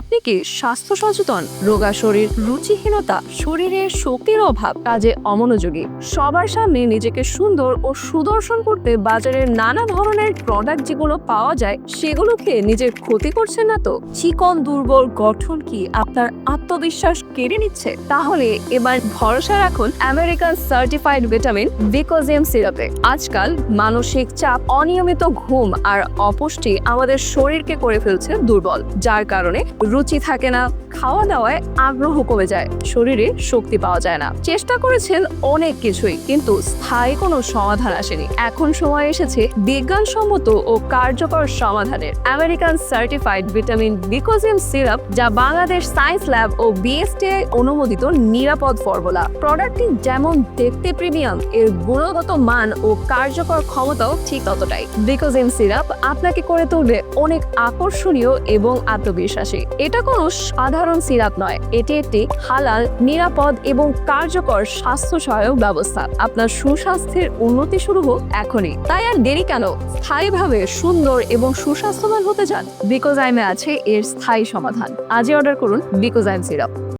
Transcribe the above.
আপনি কি স্বাস্থ্য সচেতন? রোগা শরীর, রুচিহীনতা, শরীরের শক্তির অভাব, কাজে অমনোযোগী। সবার সামনে নিজেকে সুন্দর ও সুদর্শন করতে বাজারের নানা ধরনের প্রোডাক্ট যেগুলো পাওয়া যায় সেগুলো খেয়ে নিজের ক্ষতি করছেন না তো? চিকন, দুর্বল গঠন কি আপনার আত্মবিশ্বাস কেড়ে নিচ্ছে? তাহলে এবার ভরসা রাখুন আমেরিকান সার্টিফাইড ভিটামিন বিকোজিয়াম সিরাপে আজকাল মানসিক চাপ, অনিয়মিত ঘুম আর অপুষ্টি আমাদের শরীরকে করে ফেলছে দুর্বল। যার কারণে রুচি থাকে না খাওয়া দাওয়ায় আগ্রহ কমে যায়, শরীরে শক্তি পাওয়া যায় না। চেষ্টা করেছেন অনেক কিছুই, কিন্তু স্থায়ী কোনো সমাধান আসেনি। এখন সময় এসেছে বিজ্ঞানসম্মত ও কার্যকর সমাধানের। আমেরিকান সার্টিফাইড ভিটামিন বিকোজিয়াম সিরাপ যা বাংলাদেশ সায়েন্স ল্যাব ও বিএসটিআই অনুমোদিত নিরাপদ ফর্মুলা প্রোডাক্টটি যেমন দেখতে প্রিমিয়াম এর গুণগত মান ও কার্যকর ক্ষমতাও ঠিক ততটাই। বিকোজিয়াম সিরাপ আপনাকে করে তুলবে অনেক আকর্ষণীয় এবং আত্মবিশ্বাসী। এটা কোনো সাধারণ সিরাপ নয়। এটি একটি হালাল, নিরাপদ এবং কার্যকর স্বাস্থ্য সহায়ক ব্যবস্থা। আপনার সুস্বাস্থ্যের উন্নতি শুরু হোক এখনই। তাই আর দেরি কেন? স্থায়ীভাবে সুন্দর এবং সুস্বাস্থ্যবান হতে চান? বিকোজাইমে আছে এর স্থায়ী সমাধান। আজই অর্ডার করুন বিকোজাইম সিরাপ।